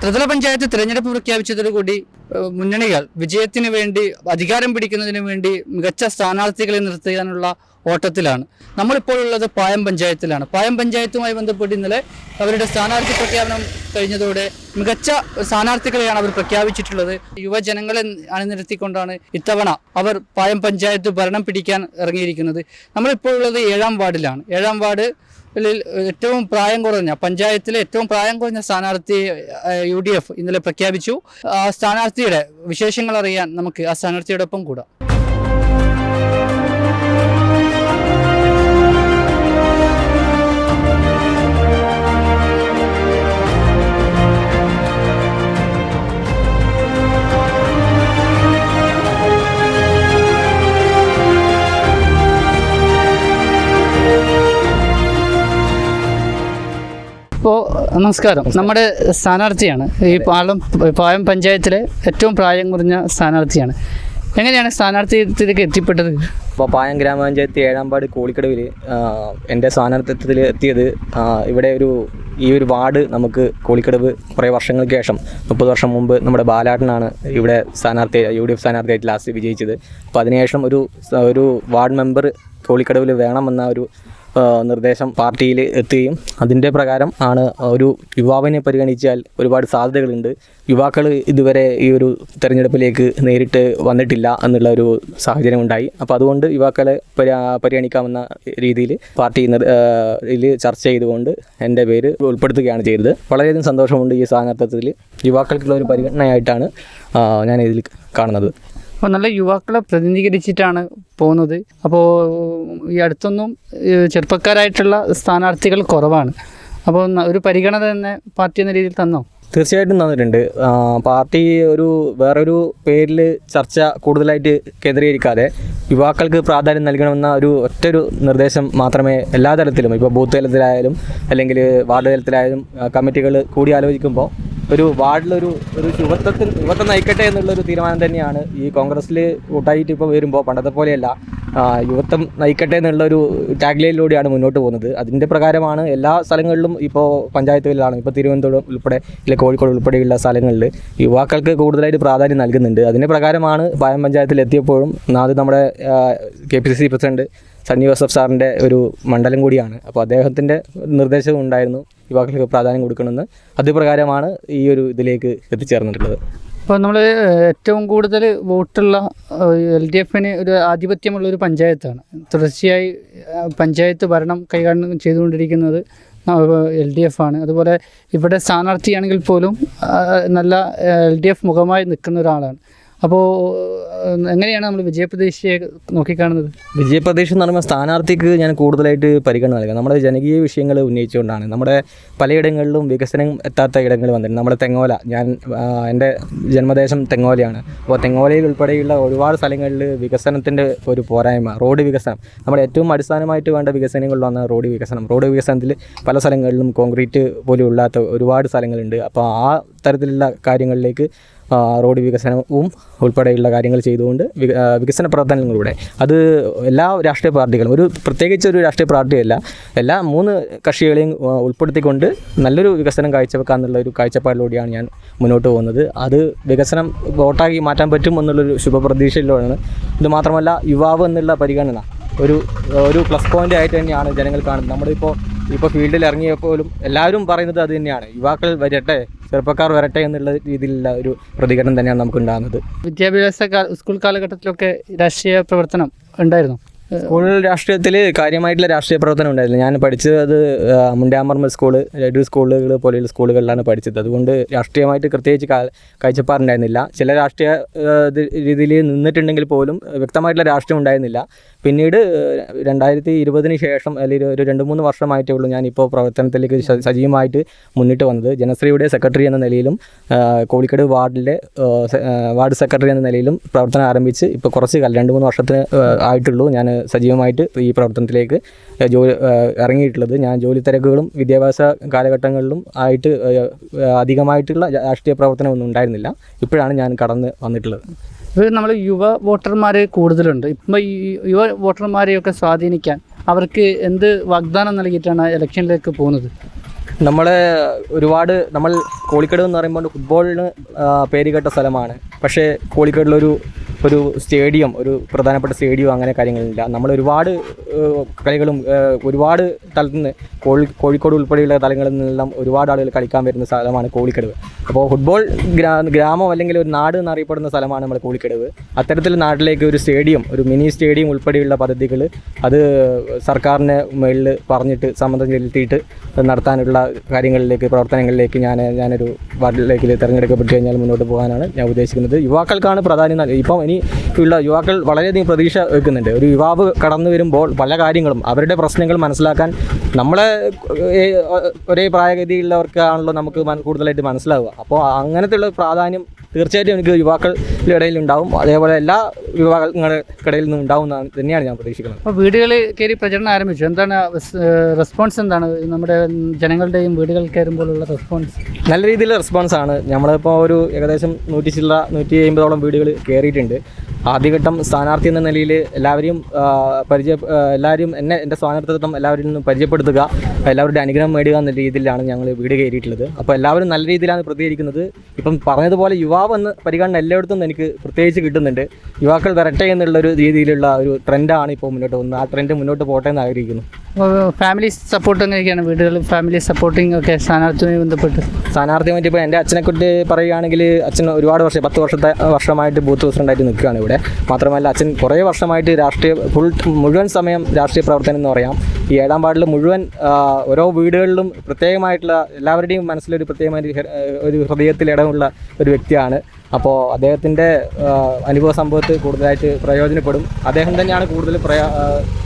ത്രിതല പഞ്ചായത്ത് തിരഞ്ഞെടുപ്പ് പ്രഖ്യാപിച്ചതോടുകൂടി മുന്നണികൾ വിജയത്തിന് വേണ്ടി അധികാരം പിടിക്കുന്നതിന് വേണ്ടി മികച്ച സ്ഥാനാർത്ഥികളെ നിർത്താനുള്ള ഓട്ടത്തിലാണ്. നമ്മളിപ്പോൾ ഉള്ളത് പായം പഞ്ചായത്തിലാണ്. പായം പഞ്ചായത്തുമായി ബന്ധപ്പെട്ട് ഇന്നലെ അവരുടെ സ്ഥാനാർത്ഥി പ്രഖ്യാപനം കഴിഞ്ഞതോടെ മികച്ച സ്ഥാനാർത്ഥികളെയാണ് അവർ പ്രഖ്യാപിച്ചിട്ടുള്ളത്. യുവജനങ്ങളെ അണിനിരത്തിക്കൊണ്ടാണ് ഇത്തവണ അവർ പായം പഞ്ചായത്ത് ഭരണം പിടിക്കാൻ ഇറങ്ങിയിരിക്കുന്നത്. നമ്മളിപ്പോൾ ഉള്ളത് ഏഴാം വാർഡിലാണ്. ഏഴാം വാർഡ് ഏറ്റവും പ്രായം കുറഞ്ഞ പഞ്ചായത്തിലെ ഏറ്റവും പ്രായം കുറഞ്ഞ സ്ഥാനാർത്ഥി യു ഡി എഫ് ഇന്നലെ പ്രഖ്യാപിച്ചു. ആ സ്ഥാനാർത്ഥിയുടെ വിശേഷങ്ങൾ അറിയാൻ നമുക്ക് ആ സ്ഥാനാർത്ഥിയോടൊപ്പം കൂടാം. നമസ്കാരം. നമ്മുടെ സ്ഥാനാർത്ഥിയാണ്. ഈ പാലം പായം പഞ്ചായത്തിലെ ഏറ്റവും പ്രായം കുറഞ്ഞ സ്ഥാനാർത്ഥിയാണ്. എങ്ങനെയാണ് സ്ഥാനാർത്ഥിത്വത്തിലേക്ക് എത്തിപ്പെട്ടത്? അപ്പോൾ പായം ഗ്രാമപഞ്ചായത്ത് ഏഴാമ്പാട് കോളിക്കടവിൽ എന്റെ സ്ഥാനാർത്ഥിത്വത്തിൽ എത്തിയത് ഇവിടെ ഒരു ഈ ഒരു വാർഡ് നമുക്ക് കോളിക്കടവ് കുറേ വർഷങ്ങൾക്ക് ശേഷം മുപ്പത് വർഷം മുമ്പ് നമ്മുടെ ബാലാട്ടനാണ് ഇവിടെ സ്ഥാനാർത്ഥി യു ഡി എഫ് സ്ഥാനാർത്ഥിയായിട്ട് ലാസ്റ്റ് വിജയിച്ചത്. അപ്പോൾ അതിനുശേഷം ഒരു ഒരു വാർഡ് മെമ്പർ കോളിക്കടവിൽ വേണമെന്ന ഒരു നിർദ്ദേശം പാർട്ടിയിൽ എത്തുകയും അതിന്റെ പ്രകാരം ആണ് ഒരു യുവാവിനെ പരിഗണിച്ചാൽ ഒരുപാട് സാധ്യതകളുണ്ട്. യുവാക്കൾ ഇതുവരെ ഈ ഒരു തെരഞ്ഞെടുപ്പിലേക്ക് നേരിട്ട് വന്നിട്ടില്ല എന്നുള്ള ഒരു സാഹചര്യം ഉണ്ടായി അപ്പോൾ അതുകൊണ്ട് യുവാക്കളെ പരിഗണിക്കാമെന്ന രീതിയിൽ പാർട്ടി ചർച്ച ചെയ്തുകൊണ്ട് എന്റെ പേര് ഉൾപ്പെടുത്തുകയാണ് ചെയ്തത്. വളരെയധികം സന്തോഷമുണ്ട് ഈ സ്ഥാനാർത്ഥത്തിൽ. യുവാക്കൾക്കുള്ള ഒരു പരിഗണനയായിട്ടാണ് ഞാൻ ഇതിൽ കാണുന്നത്. അപ്പോൾ നല്ല യുവാക്കളെ പ്രതിനിധീകരിച്ചിട്ടാണ് പോകുന്നത്. അപ്പോൾ ഈ അടുത്തൊന്നും ചെറുപ്പക്കാരായിട്ടുള്ള സ്ഥാനാർത്ഥികൾ കുറവാണ്. അപ്പോൾ ഒരു പരിഗണന തന്നെ പാർട്ടി എന്ന രീതിയിൽ തന്നോ? തീർച്ചയായിട്ടും തന്നിട്ടുണ്ട്. പാർട്ടി ഒരു വേറൊരു പേരിൽ ചർച്ച കൂടുതലായിട്ട് കേന്ദ്രീകരിക്കാതെ യുവാക്കൾക്ക് പ്രാധാന്യം നൽകണമെന്ന ഒരു ഒറ്റൊരു നിർദ്ദേശം മാത്രമേ എല്ലാ തലത്തിലും ഇപ്പോൾ ബൂത്ത് തലത്തിലായാലും അല്ലെങ്കിൽ വാർഡ് തലത്തിലായാലും കമ്മിറ്റികൾ കൂടി ആലോചിക്കുമ്പോൾ ഒരു വാർഡിലൊരു ഒരു യുവത്വത്തിൽ യുവത്വം നയിക്കട്ടെ എന്നുള്ളൊരു തീരുമാനം തന്നെയാണ് ഈ കോൺഗ്രസ്സിൽ കൂട്ടായിട്ട് ഇപ്പോൾ വരുമ്പോൾ പണ്ടത്തെ പോലെയല്ല. യുവത്വം നയിക്കട്ടെ എന്നുള്ളൊരു ടാഗ്ലൈനിലൂടെയാണ് മുന്നോട്ട് പോകുന്നത്. അതിന്റെ പ്രകാരമാണ് എല്ലാ സ്ഥലങ്ങളിലും ഇപ്പോൾ പഞ്ചായത്തുകളിലാണ് ഇപ്പോൾ തിരുവനന്തപുരം ഉൾപ്പെടെ ഇല്ല കോഴിക്കോട് ഉൾപ്പെടെയുള്ള സ്ഥലങ്ങളിൽ യുവാക്കൾക്ക് കൂടുതലായിട്ട് പ്രാധാന്യം നൽകുന്നുണ്ട്. അതിന്റെ പ്രകാരമാണ് പായം പഞ്ചായത്തിൽ എത്തിയപ്പോഴും അത് നമ്മുടെ K P C C president Sunny Joseph സാറിന്റെ ഒരു മണ്ഡലം കൂടിയാണ്. അപ്പോൾ അദ്ദേഹത്തിന്റെ നിർദ്ദേശവും ഉണ്ടായിരുന്നു യുവാക്കൾക്ക് പ്രാധാന്യം കൊടുക്കണമെന്ന്. അതുപ്രകാരമാണ് ഈ ഒരു ഇതിലേക്ക് എത്തിച്ചേർന്നിട്ടുള്ളത്. അപ്പോൾ നമ്മൾ ഏറ്റവും കൂടുതൽ വോട്ടുള്ള എൽ ഡി എഫിന് ഒരു ആധിപത്യമുള്ള ഒരു പഞ്ചായത്താണ്. തുടർച്ചയായി പഞ്ചായത്ത് ഭരണം കൈകാര്യം ചെയ്തുകൊണ്ടിരിക്കുന്നത് എൽ ഡി എഫ് ആണ് അതുപോലെ ഇവിടെ സ്ഥാനാർത്ഥിയാണെങ്കിൽ പോലും നല്ല എൽ ഡി എഫ് മുഖമായി നിൽക്കുന്ന ഒരാളാണ്. അപ്പോൾ എങ്ങനെയാണ് നമ്മൾ വിജയപ്രതീക്ഷയെ നോക്കിക്കാണുന്നത്? വിജയപ്രതീക്ഷ എന്ന് പറയുമ്പോൾ സ്ഥാനാർത്ഥിക്ക് ഞാൻ കൂടുതലായിട്ട് പരിഗണന നൽകുക. നമ്മുടെ ജനകീയ വിഷയങ്ങൾ ഉന്നയിച്ചുകൊണ്ടാണ്. നമ്മുടെ പലയിടങ്ങളിലും വികസനം എത്താത്ത ഇടങ്ങൾ വന്നിട്ടുണ്ട്. നമ്മുടെ തെങ്ങോല ഞാൻ എന്റെ ജന്മദേശം തെങ്ങോലയാണ്. അപ്പോൾ തെങ്ങോലയിൽ ഉൾപ്പെടെയുള്ള ഒരുപാട് സ്ഥലങ്ങളിൽ വികസനത്തിന്റെ ഒരു പോരായ്മ റോഡ് വികസനം. നമ്മുടെ ഏറ്റവും അടിസ്ഥാനമായിട്ട് വേണ്ട വികസനങ്ങളിലാണ് റോഡ് വികസനം. റോഡ് വികസനത്തിൽ പല സ്ഥലങ്ങളിലും കോൺക്രീറ്റ് പോലും ഇല്ലാത്ത ഒരുപാട് സ്ഥലങ്ങളുണ്ട്. അപ്പോൾ ആ തരത്തിലുള്ള കാര്യങ്ങളിലേക്ക് റോഡ് വികസനവും ഉൾപ്പെടെയുള്ള കാര്യങ്ങൾ ചെയ്തുകൊണ്ട് വികസന പ്രവർത്തനങ്ങളിലൂടെ. അത് എല്ലാ രാഷ്ട്രീയ പാർട്ടികളും ഒരു പ്രത്യേകിച്ച് ഒരു രാഷ്ട്രീയ പാർട്ടിയല്ല എല്ലാ മൂന്ന് കക്ഷികളെയും ഉൾപ്പെടുത്തിക്കൊണ്ട് നല്ലൊരു വികസനം കാഴ്ചവെക്കാമെന്നുള്ള ഒരു കാഴ്ചപ്പാടിലൂടെയാണ് ഞാൻ മുന്നോട്ട് പോകുന്നത്. അത് വികസനം വോട്ടാക്കി മാറ്റാൻ പറ്റും എന്നുള്ളൊരു ശുഭപ്രതീക്ഷയിലാണ് ഇത് മാത്രമല്ല യുവാവ് എന്നുള്ള പരിഗണന ഒരു ഒരു പ്ലസ് പോയിന്റ് ആയിട്ട് തന്നെയാണ് ജനങ്ങൾ കാണുന്നത്. നമ്മളിപ്പോൾ ഇപ്പോൾ ഫീൽഡിൽ ഇറങ്ങിയപ്പോലും എല്ലാവരും പറയുന്നത് അത് തന്നെയാണ്. യുവാക്കൾ വരട്ടെ ചെറുപ്പക്കാർ വരട്ടെ എന്നുള്ള രീതിയിലുള്ള ഒരു പ്രതികരണം തന്നെയാണ് നമുക്ക് ഉണ്ടാകുന്നത്. വിദ്യാഭ്യാസ സ്കൂൾ കാലഘട്ടത്തിലൊക്കെ രാഷ്ട്രീയ പ്രവർത്തനം ഉണ്ടായിരുന്നു. സ്കൂൾ രാഷ്ട്രീയത്തിൽ കാര്യമായിട്ടുള്ള രാഷ്ട്രീയ പ്രവർത്തനം ഉണ്ടായില്ല ഞാൻ പഠിച്ചത് അത് മുണ്ടാമർമൽ സ്കൂൾ ലഡു സ്കൂളുകൾ പോലെയുള്ള സ്കൂളുകളിലാണ് പഠിച്ചത്. അതുകൊണ്ട് രാഷ്ട്രീയമായിട്ട് പ്രത്യേകിച്ച് കാഴ്ചപ്പാടുണ്ടായിരുന്നില്ല ചില രാഷ്ട്രീയ രീതിയിൽ നിന്നിട്ടുണ്ടെങ്കിൽ പോലും വ്യക്തമായിട്ടുള്ള രാഷ്ട്രീയം ഉണ്ടായിരുന്നില്ല. പിന്നീട് രണ്ടായിരത്തി ഇരുപതിന് ശേഷം അല്ലെങ്കിൽ ഒരു രണ്ട് മൂന്ന് വർഷമായിട്ടേ ഉള്ളൂ ഞാനിപ്പോൾ പ്രവർത്തനത്തിലേക്ക് സജീവമായിട്ട് മുന്നിട്ട് വന്നത്. ജനശ്രീയുടെ സെക്രട്ടറി എന്ന നിലയിലും കോഴിക്കട് വാർഡിലെ വാർഡ് സെക്രട്ടറി എന്ന നിലയിലും പ്രവർത്തനം ആരംഭിച്ച് ഇപ്പോൾ കുറച്ച് കാലം രണ്ട് മൂന്ന് വർഷത്തിന് ആയിട്ടുള്ളൂ. ഞാൻ സജീവമായിട്ട് ഈ പ്രവർത്തനത്തിലേക്ക് ജോലി ഇറങ്ങിയിട്ടുള്ളത്. ഞാൻ ജോലി തിരക്കുകളും വിദ്യാഭ്യാസ കാലഘട്ടങ്ങളിലും ആയിട്ട് അധികമായിട്ടുള്ള രാഷ്ട്രീയ പ്രവർത്തനമൊന്നും ഉണ്ടായിരുന്നില്ല. ഇപ്പോഴാണ് ഞാൻ കടന്ന് വന്നിട്ടുള്ളത്. ഇപ്പോൾ നമ്മൾ യുവ വോട്ടർമാർ കൂടുതലുണ്ട്. ഇപ്പം ഈ യുവ വോട്ടർമാരെയൊക്കെ സ്വാധീനിക്കാൻ അവർക്ക് എന്ത് വാഗ്ദാനം നൽകിയിട്ടാണ് ഇലക്ഷനിലേക്ക് പോകുന്നത്? നമ്മളെ ഒരുപാട് നമ്മൾ കോളിക്കട് എന്ന് പറയുമ്പോൾ ഫുട്ബോളിന് പേര് പേരുകേട്ട സ്ഥലമാണ്. പക്ഷേ കോളിക്കടിലൊരു ഒരു സ്റ്റേഡിയം ഒരു പ്രധാനപ്പെട്ട സ്റ്റേഡിയം അങ്ങനെ കാര്യങ്ങളില്ല. നമ്മൾ ഒരുപാട് കളികളും ഒരുപാട് സ്ഥലത്ത് നിന്ന് കോഴി കോഴിക്കോട് ഉൾപ്പെടെയുള്ള സ്ഥലങ്ങളിൽ നിന്നെല്ലാം ഒരുപാട് ആളുകൾ കളിക്കാൻ വരുന്ന സ്ഥലമാണ് കോളിക്കടവ്. അപ്പോൾ ഫുട്ബോൾ ഗ്രാ ഗ്രാമം അല്ലെങ്കിൽ ഒരു നാട് എന്നറിയപ്പെടുന്ന സ്ഥലമാണ് നമ്മൾ കോളിക്കടവ്. അത്തരത്തിൽ നാട്ടിലേക്ക് ഒരു സ്റ്റേഡിയം ഒരു മിനി സ്റ്റേഡിയം ഉൾപ്പെടെയുള്ള പദ്ധതികൾ അത് സർക്കാരിന് മുകളിൽ പറഞ്ഞിട്ട് സമ്മതം ചെലുത്തിയിട്ട് നടത്താനുള്ള കാര്യങ്ങളിലേക്ക് പ്രവർത്തനങ്ങളിലേക്ക് ഞാൻ ഞാനൊരു വാർഡിലേക്ക് തിരഞ്ഞെടുക്കപ്പെട്ട് കഴിഞ്ഞാൽ മുന്നോട്ട് പോകാനാണ് ഞാൻ ഉദ്ദേശിക്കുന്നത്. യുവാക്കൾക്കാണ് പ്രാധാന്യം ഇപ്പം ഇനി ഉള്ള യുവാക്കൾ വളരെയധികം പ്രതീക്ഷ വെക്കുന്നുണ്ട്. ഒരു യുവാവ് കടന്നു വരുമ്പോൾ പല കാര്യങ്ങളും അവരുടെ പ്രശ്നങ്ങൾ മനസ്സിലാക്കാൻ നമ്മളെ ഒരേ പ്രായഗതിയുള്ളവർക്കാണല്ലോ നമുക്ക് കൂടുതലായിട്ട് മനസ്സിലാവുക. അപ്പോൾ അങ്ങനത്തെ ഉള്ള പ്രാധാന്യം തീർച്ചയായിട്ടും എനിക്ക് യുവാക്കളുടെ ഇടയിൽ ഉണ്ടാവും. അതേപോലെ എല്ലാ യുവാക്കളുടെ ഇടയിൽ നിന്നും ഉണ്ടാവും എന്നാണ് തന്നെയാണ് ഞാൻ പ്രതീക്ഷിക്കുന്നത്. അപ്പോൾ വീടുകളിൽ കയറി പ്രചരണം ആരംഭിച്ചു. എന്താണ് റെസ്പോൺസ് എന്താണ്? നമ്മുടെ ജനങ്ങളുടെയും വീടുകൾ കയറുമ്പോഴുള്ള റെസ്പോൺസ് നല്ല രീതിയിലുള്ള റെസ്പോൺസ് ആണ്. നമ്മളിപ്പോൾ ഒരു ഏകദേശം നൂറ്റി ചില്ലറ നൂറ്റി അമ്പതോളം വീടുകൾ കയറിയിട്ടുണ്ട്. ആദ്യഘട്ടം സ്ഥാനാർത്ഥി എന്ന നിലയിൽ എല്ലാവരെയും പരിചയ എല്ലാവരും എന്നെ എന്റെ സ്ഥാനാർത്ഥിത്വം എല്ലാവരിൽ നിന്നും പരിചയപ്പെടുത്തുക എല്ലാവരുടെ അനുഗ്രഹം നേടുക എന്ന രീതിയിലാണ് ഞങ്ങൾ വീട് കയറിയിട്ടുള്ളത്. അപ്പോൾ എല്ലാവരും നല്ല രീതിയിലാണ് പ്രതികരിക്കുന്നത്. ഇപ്പം പറഞ്ഞതുപോലെ യുവാവ് എന്ന പരിഗണന എല്ലായിടത്തും എനിക്ക് പ്രത്യേകിച്ച് കിട്ടുന്നുണ്ട്. യുവാക്കൾ വരട്ടെ എന്നുള്ളൊരു രീതിയിലുള്ള ഒരു ട്രെൻഡാണ് ഇപ്പോൾ മുന്നോട്ട് പോകുന്നത് ആ ട്രെൻഡ് മുന്നോട്ട് പോട്ടെ എന്ന് ആഗ്രഹിക്കുന്നു. ഫാമിലി സപ്പോർട്ട് എങ്ങനെയൊക്കെയാണ് വീടുകൾ ഫാമിലി സപ്പോർട്ടിംഗ് ഒക്കെ സ്ഥാനാർത്ഥിയുമായി ബന്ധപ്പെട്ട്. സ്ഥാനാർത്ഥിയുമായിട്ട് ഇപ്പോൾ എന്റെ അച്ഛനെ കുറിച്ച് പറയുകയാണെങ്കിൽ അച്ഛൻ ഒരുപാട് വർഷം പത്ത് വർഷത്തെ വർഷമായിട്ട് ബൂത്ത് പ്രസിഡന്റായിട്ട് നിൽക്കുകയാണ് ഇവിടെ മാത്രമല്ല അച്ഛൻ കുറേ വർഷമായിട്ട് രാഷ്ട്രീയ ഫുൾ മുഴുവൻ സമയം രാഷ്ട്രീയ പ്രവർത്തനം എന്ന് പറയാം. ഈ ഏഴാം വാർഡിൽ മുഴുവൻ ഓരോ വീടുകളിലും പ്രത്യേകമായിട്ടുള്ള എല്ലാവരുടെയും മനസ്സിലൊരു പ്രത്യേകമായി ഒരു ഹൃദയത്തിൽ ഇടമുള്ള ഒരു വ്യക്തിയാണ്. അപ്പോൾ അദ്ദേഹത്തിന്റെ അനുഭവ സംഭവത്ത് കൂടുതലായിട്ട് പ്രയോജനപ്പെടും. അദ്ദേഹം തന്നെയാണ് കൂടുതൽ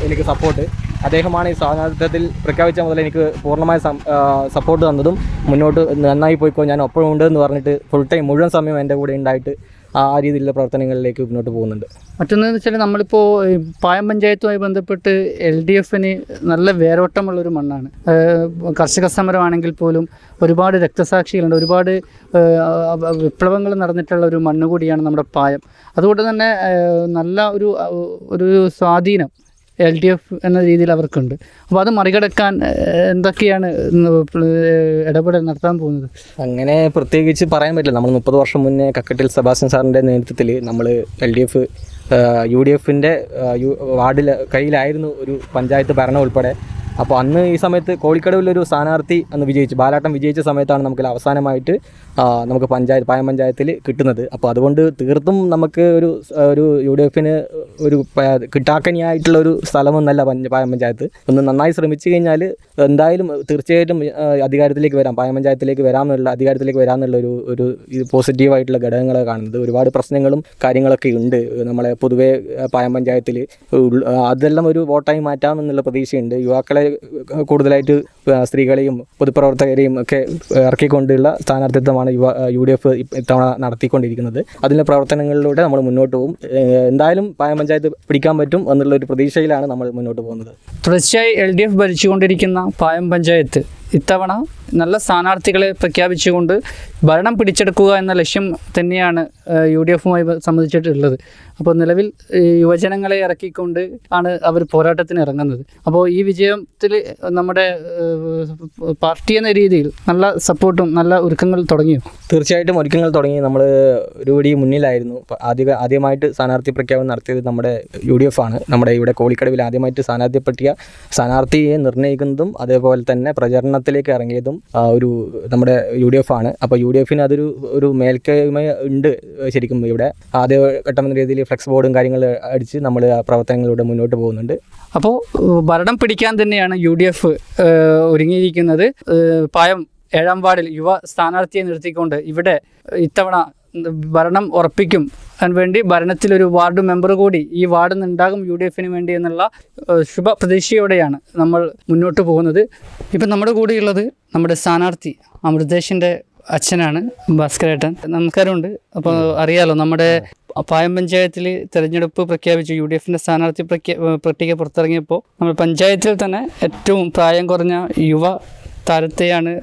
എനിക്ക് സപ്പോർട്ട് അദ്ദേഹമാണ് ഈ സ്വാതന്ത്ര്യത്തിൽ പ്രഖ്യാപിച്ച മുതൽ എനിക്ക് പൂർണമായ സപ്പോർട്ട് തന്നതും. മുന്നോട്ട് നന്നായി പോയിക്കോ ഞാൻ ഒപ്പം ഉണ്ട് എന്ന് പറഞ്ഞിട്ട് ഫുൾ ടൈം മുഴുവൻ സമയം എന്റെ കൂടെ ഉണ്ടായിട്ട് ആ രീതിയിലുള്ള പ്രവർത്തനങ്ങളിലേക്ക് മുന്നോട്ട് പോകുന്നുണ്ട്. മറ്റൊന്നെന്ന് വെച്ചാൽ നമ്മളിപ്പോൾ പായം പഞ്ചായത്തുമായി ബന്ധപ്പെട്ട് എൽ ഡി എഫിന് നല്ല വേരോട്ടമുള്ളൊരു മണ്ണാണ്. കർഷക സമരമാണെങ്കിൽ പോലും ഒരുപാട് രക്തസാക്ഷികളുണ്ട് ഒരുപാട് വിപ്ലവങ്ങൾ നടന്നിട്ടുള്ള ഒരു മണ്ണ് കൂടിയാണ് നമ്മുടെ പായം. അതുകൊണ്ട് തന്നെ നല്ല ഒരു ഒരു സ്വാധീനം എൽ ഡി എഫ് എന്ന രീതിയിൽ അവർക്കുണ്ട്. അപ്പോൾ അത് മറികടക്കാൻ എന്തൊക്കെയാണ് ഇടപെടൽ നടത്താൻ പോകുന്നത്? അങ്ങനെ പ്രത്യേകിച്ച് പറയാൻ പറ്റില്ല. നമ്മൾ മുപ്പത് വർഷം മുന്നേ കക്കട്ടിൽ സെബാസ്റ്റ്യൻ സാറിന്റെ നേതൃത്വത്തിൽ നമ്മൾ L D F U D എഫിന്റെ വാർഡിൽ കയ്യിലായിരുന്നു ഒരു പഞ്ചായത്ത് ഭരണം ഉൾപ്പെടെ. അപ്പോൾ അന്ന് ഈ സമയത്ത് കോഴിക്കടവിലൊരു സ്ഥാനാർത്ഥി അന്ന് വിജയിച്ചു. ബാലാട്ടം വിജയിച്ച സമയത്താണ് നമുക്ക് അവസാനമായിട്ട് നമുക്ക് പഞ്ചായത്ത് പായം പഞ്ചായത്തിൽ കിട്ടുന്നത്. അപ്പോൾ അതുകൊണ്ട് തീർത്തും നമുക്ക് ഒരു ഒരു യു ഡി എഫിന് ഒരു കിട്ടാക്കനിയായിട്ടുള്ള ഒരു സ്ഥലമൊന്നല്ല പായം പഞ്ചായത്ത്. ഒന്ന് നന്നായി ശ്രമിച്ചു കഴിഞ്ഞാൽ എന്തായാലും തീർച്ചയായിട്ടും അധികാരത്തിലേക്ക് വരാം. പായം പഞ്ചായത്തിലേക്ക് വരാമെന്നുള്ള അധികാരത്തിലേക്ക് വരാമെന്നുള്ള ഒരു ഒരു പോസിറ്റീവായിട്ടുള്ള ഘടകങ്ങളെ കാണുന്നത്. ഒരുപാട് പ്രശ്നങ്ങളും കാര്യങ്ങളൊക്കെ ഉണ്ട്. നമ്മളെ പൊതുവേ പായം പഞ്ചായത്തിൽ അതെല്ലാം ഒരു വോട്ടായി മാറ്റാമെന്നുള്ള പ്രതീക്ഷയുണ്ട്. യുവാക്കളെ കൂടുതലായിട്ട് സ്ത്രീകളെയും പൊതുപ്രവർത്തകരെയും ഒക്കെ ഇറക്കിക്കൊണ്ടുള്ള സ്ഥാനാർത്ഥിത്വമാണ് യുവ യു ഡി എഫ് ഇത്തവണ നടത്തിക്കൊണ്ടിരിക്കുന്നത്. അതിന്റെ പ്രവർത്തനങ്ങളിലൂടെ നമ്മൾ മുന്നോട്ട് പോകും. എന്തായാലും പായം പഞ്ചായത്ത് പിടിക്കാൻ പറ്റും എന്നുള്ള ഒരു പ്രതീക്ഷയിലാണ് നമ്മൾ മുന്നോട്ട് പോകുന്നത്. തുടർച്ചയായി എൽ ഡി എഫ് ഭരിച്ചുകൊണ്ടിരിക്കുന്ന പായം പഞ്ചായത്ത് ഇത്തവണ നല്ല സ്ഥാനാർത്ഥികളെ പ്രഖ്യാപിച്ചുകൊണ്ട് ഭരണം പിടിച്ചെടുക്കുക എന്ന ലക്ഷ്യം തന്നെയാണ് യു ഡി എഫുമായി സംബന്ധിച്ചിട്ടുള്ളത്. അപ്പോൾ നിലവിൽ യുവജനങ്ങളെ ഇറക്കിക്കൊണ്ട് ആണ് അവർ പോരാട്ടത്തിന് ഇറങ്ങുന്നത്. അപ്പോൾ ഈ വിജയത്തിൽ നമ്മുടെ പാർട്ടി എന്ന രീതിയിൽ നല്ല സപ്പോർട്ടും നല്ല ഒരുക്കങ്ങൾ തുടങ്ങി തീർച്ചയായിട്ടും ഒരുക്കങ്ങൾ തുടങ്ങി. നമ്മൾ ഒരു വടി മുന്നിലായിരുന്നു. ആദ്യ ആദ്യമായിട്ട് സ്ഥാനാർത്ഥി പ്രഖ്യാപനം നടത്തിയത് നമ്മുടെ യു ഡി എഫ് ആണ്. നമ്മുടെ ഇവിടെ കോളിക്കടവിൽ ആദ്യമായിട്ട് സ്ഥാനാർത്ഥി പറ്റിയ സ്ഥാനാർത്ഥിയെ നിർണയിക്കുന്നതും അതേപോലെ തന്നെ പ്രചരണത്തിലേക്ക് ഇറങ്ങിയതും ഒരു നമ്മുടെ യു ഡി എഫ് ആണ്. അപ്പോൾ യു ഡി എഫിന് അതൊരു ഒരു മേൽക്കൈമ ഉണ്ട് ശരിക്കും ഇവിടെ. ആദ്യ ഘട്ടം എന്ന രീതിയിൽ ഫ്ലെക്സ് ബോർഡും കാര്യങ്ങൾ അടിച്ച് നമ്മൾ ആ പ്രവർത്തനങ്ങളിലൂടെ മുന്നോട്ട് പോകുന്നുണ്ട്. അപ്പോൾ ഭരണം പിടിക്കാൻ തന്നെയാണ് യു ഡി എഫ് ഒരുങ്ങിയിരിക്കുന്നത്. പായം ഏഴാം വാർഡിൽ യുവ സ്ഥാനാർത്ഥിയെ നിർത്തിക്കൊണ്ട് ഇവിടെ ഇത്തവണ ഭരണം ഉറപ്പിക്കും. അതിനു വേണ്ടി ഭരണത്തിലൊരു വാർഡ് മെമ്പർ കൂടി ഈ വാർഡിൽ നിന്നുണ്ടാകും യു ഡി എഫിന് വേണ്ടി എന്നുള്ള ശുഭ പ്രതീക്ഷയോടെയാണ് നമ്മൾ മുന്നോട്ട് പോകുന്നത്. ഇപ്പം നമ്മുടെ കൂടെയുള്ളത് നമ്മുടെ സ്ഥാനാർത്ഥി അമൃതേഷിന്റെ അച്ഛനാണ് ഭാസ്കരേട്ടൻ. നമസ്കാരമുണ്ട്. അപ്പോൾ അറിയാലോ നമ്മുടെ പായം പഞ്ചായത്തിൽ തെരഞ്ഞെടുപ്പ് പ്രഖ്യാപിച്ചു യു ഡി എഫിന്റെ സ്ഥാനാർത്ഥി പട്ടിക പുറത്തിറങ്ങിയപ്പോൾ നമ്മൾ പഞ്ചായത്തിൽ തന്നെ ഏറ്റവും പ്രായം കുറഞ്ഞ യുവ താരത്തെയാണ്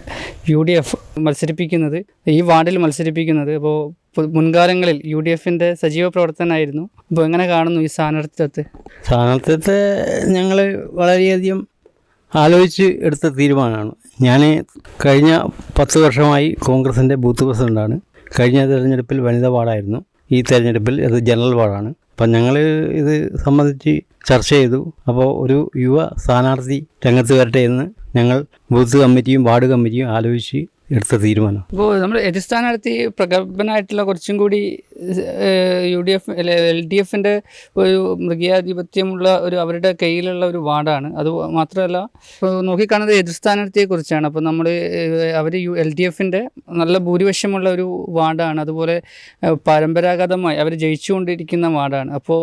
യു ഡി എഫ് മത്സരിപ്പിക്കുന്നത്. ഈ വാർഡിൽ മത്സരിപ്പിക്കുന്നത്. അപ്പോൾ മുൻകാലങ്ങളിൽ യു ഡി എഫിന്റെ സജീവ പ്രവർത്തനമായിരുന്നു അപ്പോൾ എങ്ങനെ കാണുന്നു ഈ സ്ഥാനാർത്ഥിത്വത്തെ? സ്ഥാനാർത്ഥിത്വത്തെ ഞങ്ങൾ വളരെയധികം ആലോചിച്ച് എടുത്ത തീരുമാനമാണ്. ഞാൻ കഴിഞ്ഞ പത്ത് വർഷമായി കോൺഗ്രസിന്റെ ബൂത്ത് പ്രസിഡന്റാണ് കഴിഞ്ഞ തെരഞ്ഞെടുപ്പിൽ വനിതാ വാർഡായിരുന്നു. ഈ തെരഞ്ഞെടുപ്പിൽ ഇത് ജനറൽ വാർഡാണ്. അപ്പം ഞങ്ങൾ ഇത് സംബന്ധിച്ച് ചർച്ച ചെയ്തു. അപ്പോൾ ഒരു യുവ സ്ഥാനാർത്ഥി രംഗത്ത് വരട്ടെ എന്ന് ഞങ്ങൾ ബൂത്ത് കമ്മിറ്റിയും വാർഡ് കമ്മിറ്റിയും ആലോചിച്ച് എടുത്ത തീരുമാനം? അപ്പോൾ നമ്മൾ എതിർ സ്ഥാനാർത്ഥി പ്രഗത്ഭനായിട്ടുള്ള കുറച്ചും കൂടി U D F L D എഫിന്റെ ഒരു മൃഗീയാധിപത്യമുള്ള ഒരു അവരുടെ കയ്യിലുള്ള ഒരു വാർഡാണ്. അത് മാത്രമല്ല ഇപ്പോൾ നോക്കിക്കാണുന്നത് എതിർ സ്ഥാനാർത്ഥിയെക്കുറിച്ചാണ് അപ്പോൾ നമ്മൾ അവർ യു എൽ ഡി എഫിന്റെ നല്ല ഭൂരിപക്ഷമുള്ള ഒരു വാർഡാണ്. അതുപോലെ പരമ്പരാഗതമായി അവർ ജയിച്ചുകൊണ്ടിരിക്കുന്ന വാർഡാണ്. അപ്പോൾ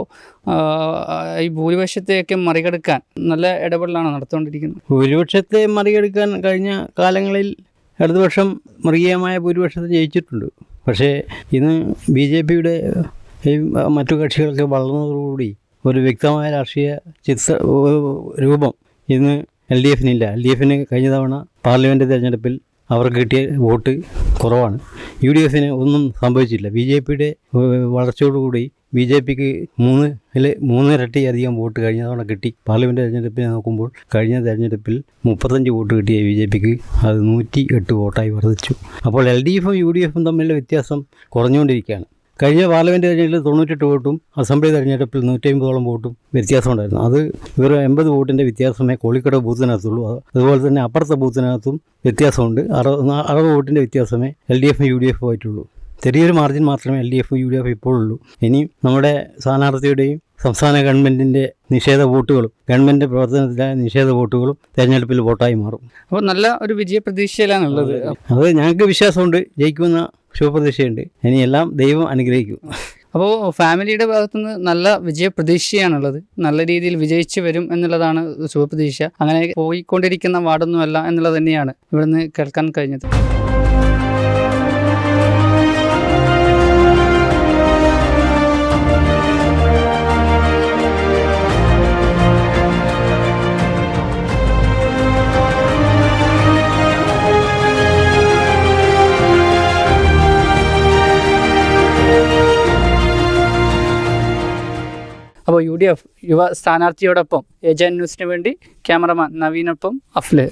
ഈ ഭൂരിപക്ഷത്തെയൊക്കെ മറികടക്കാൻ നല്ല ഇടപെടലാണ് നടത്തുകൊണ്ടിരിക്കുന്നത് ഭൂരിപക്ഷത്തെ മറികടക്കാൻ കഴിഞ്ഞ കാലങ്ങളിൽ ഇടതുപക്ഷം മൃഗീയമായ ഭൂരിപക്ഷത്തെ ജയിച്ചിട്ടുണ്ട്. പക്ഷേ ഇന്ന് ബി ജെ പിയുടെ മറ്റു കക്ഷികളൊക്കെ വളർന്നതോടുകൂടി ഒരു വ്യക്തമായ രാഷ്ട്രീയ ചിത്ര രൂപം ഇന്ന് എൽ ഡി എഫിനില്ല. എൽ ഡി എഫിന് കഴിഞ്ഞ തവണ പാർലമെന്റ് തിരഞ്ഞെടുപ്പിൽ അവർക്ക് കിട്ടിയ വോട്ട് കുറവാണ്. യു ഡി എഫിന് ഒന്നും സംഭവിച്ചില്ല ബി ജെ പിയുടെ വളർച്ചയോടുകൂടി ബി ജെ പിക്ക് മൂന്ന് അല്ലെ മൂന്നിരട്ടി അധികം വോട്ട് കഴിഞ്ഞ തവണ കിട്ടി. പാർലമെന്റ് തെരഞ്ഞെടുപ്പിനെ നോക്കുമ്പോൾ കഴിഞ്ഞ തെരഞ്ഞെടുപ്പിൽ മുപ്പത്തഞ്ച് വോട്ട് കിട്ടിയ ബി ജെ പിക്ക് അത് നൂറ്റി എട്ട് വോട്ടായി വർദ്ധിച്ചു. അപ്പോൾ എൽ ഡി എഫും യു ഡി എഫും തമ്മിലുള്ള വ്യത്യാസം കുറഞ്ഞുകൊണ്ടിരിക്കുകയാണ്. കഴിഞ്ഞ പാർലമെന്റ് തെരഞ്ഞെടുപ്പിൽ തൊണ്ണൂറ്റെട്ട് വോട്ടും അസംബ്ലി തെരഞ്ഞെടുപ്പിൽ നൂറ്റി അമ്പതോളം വോട്ടും വ്യത്യാസമുണ്ടായിരുന്നു. അത് വെറും എൺപത് വോട്ടിന്റെ വ്യത്യാസമേ കോളിക്കട ബൂത്തിനകത്തുള്ളൂ. അതുപോലെ തന്നെ അപ്പുറത്തെ ബൂത്തിനകത്തും വ്യത്യാസമുണ്ട്. അറുപത് അറുപത് വോട്ടിന്റെ വ്യത്യാസമേ എൽ ഡി എഫും യു ഡി എഫും ആയിട്ടുള്ളൂ. ചെറിയൊരു മാർജിൻ മാത്രമേ എൽ ഡി എഫും യു ഡി എഫും ഇപ്പോഴുള്ളൂ. ഇനി നമ്മുടെ സ്ഥാനാർത്ഥിയുടെയും സംസ്ഥാന ഗവൺമെന്റിന്റെ നിഷേധ വോട്ടുകളും ഗവൺമെന്റ് പ്രവർത്തനത്തിലെ നിഷേധ വോട്ടുകളും തെരഞ്ഞെടുപ്പിൽ വോട്ടായി മാറും. അപ്പോൾ നല്ല ഒരു വിജയ പ്രതീക്ഷയിലാണുള്ളത് അത് ഞങ്ങൾക്ക് വിശ്വാസമുണ്ട്. ജയിക്കുമെന്ന ശുഭപ്രതീക്ഷയുണ്ട്. ഇനിയെല്ലാം ദൈവം അനുഗ്രഹിക്കും. അപ്പോൾ ഫാമിലിയുടെ ഭാഗത്തുനിന്ന് നല്ല വിജയ പ്രതീക്ഷയാണുള്ളത് നല്ല രീതിയിൽ വിജയിച്ചു വരും എന്നുള്ളതാണ് ശുഭപ്രതീക്ഷ. അങ്ങനെ പോയിക്കൊണ്ടിരിക്കുന്ന വാർഡൊന്നുമല്ല എന്നുള്ളത് തന്നെയാണ് ഇവിടുന്ന് കേൾക്കാൻ കഴിഞ്ഞത്. അപ്പോൾ യു ഡി എഫ് യുവ സ്ഥാനാർത്ഥിയോടൊപ്പം ഏജൻ ന്യൂസിന് വേണ്ടി ക്യാമറമാൻ നവീനൊപ്പം അഫ്ലെ